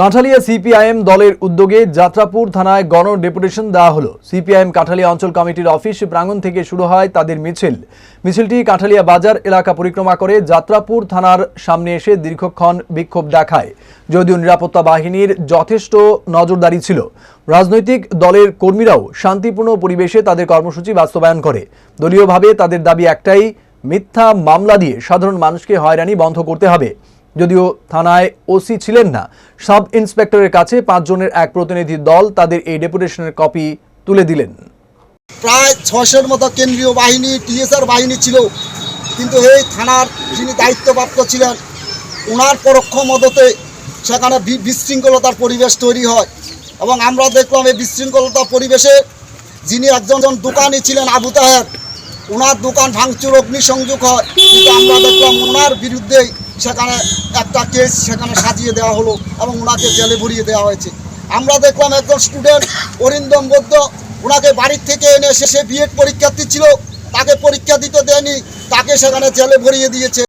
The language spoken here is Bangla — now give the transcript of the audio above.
কাঁঠালিয়া সিপিআইএম দলের উদ্যোগে যাত্রাপুর থানায় গণ ডেপুটেশন দেওয়া হলো। সিপিআইএম কাঁঠালিয়া অঞ্চল কমিটির অফিস প্রাঙ্গণ থেকে শুরু হয় তাদের মিছিল। মিছিলটি কাঁঠালিয়া বাজার এলাকা পরিক্রমা করে যাত্রাপুর থানার সামনে এসে দীর্ঘক্ষণ বিক্ষোভ দেখায়। যদিও নিরাপত্তা বাহিনীর যথেষ্ট নজরদারি ছিল। রাজনৈতিক দলের কর্মীরাও শান্তিপূর্ণ পরিবেশে তাদের কর্মসূচি বাস্তবায়ন করে। দলীয়ভাবে তাদের দাবি একটাই, মিথ্যা মামলা দিয়ে সাধারণ মানুষকে হয়রানি বন্ধ করতে হবে। যদিও থানায় ওসি ছিলেন না। সাব ইন্সপেক্টরের কাছে পাঁচজনের এক প্রতিনিধি দল তাদের এই ডেপুটেশনের কপি তুলে দিলেন। প্রায় ছশোর মতো কেন্দ্রীয় বাহিনী, টিএসআর বাহিনী ছিল। কিন্তু এই থানার যিনি দায়িত্বপ্রাপ্ত ছিলেন, ওনার পরোক্ষ মদতে সেখানে বিশৃঙ্খলতার পরিবেশ তৈরি হয়। এবং আমরা দেখলাম এই বিশৃঙ্খলতার পরিবেশে যিনি একজন জন দোকানি ছিলেন, আবু তাহের, ওনার দোকান ভাঙচুর, অগ্নিসংযোগ হয়। কিন্তু আমরা দেখলাম ওনার বিরুদ্ধেই সেখানে একটা কেস সেখানে সাজিয়ে দেওয়া হলো এবং ওনাকে জেলে ভরিয়ে দেওয়া হয়েছে। আমরা দেখলাম একজন স্টুডেন্ট অরিন্দম বৌদ্ধ ওনাকে বাড়ির থেকে এনে শেষে সে বিএড পরীক্ষার্থী ছিল, তাকে পরীক্ষা দিতে দেয়নি, তাকে সেখানে জেলে ভরিয়ে দিয়েছে।